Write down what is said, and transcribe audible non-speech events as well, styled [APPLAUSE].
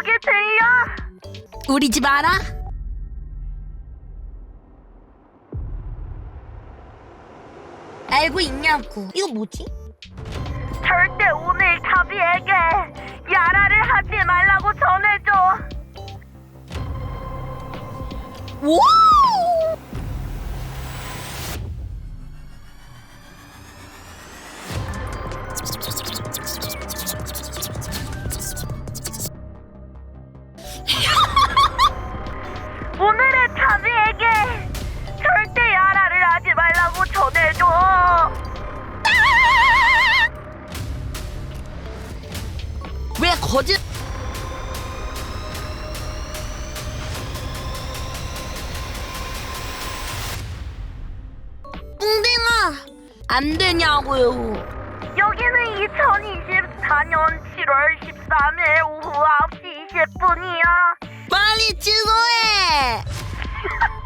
그게 들려? 우리 집 알아? 알고 있냐고. 이거 뭐지? 절대 오늘 타비에게 야라를 하지 말라고 전해줘. 오! 왜 거짓? 뿡딩아 안 되냐고요. 여기는 2024년 7월 13일 오후 9시 20분이야. 빨리 취소해. [LAUGHS]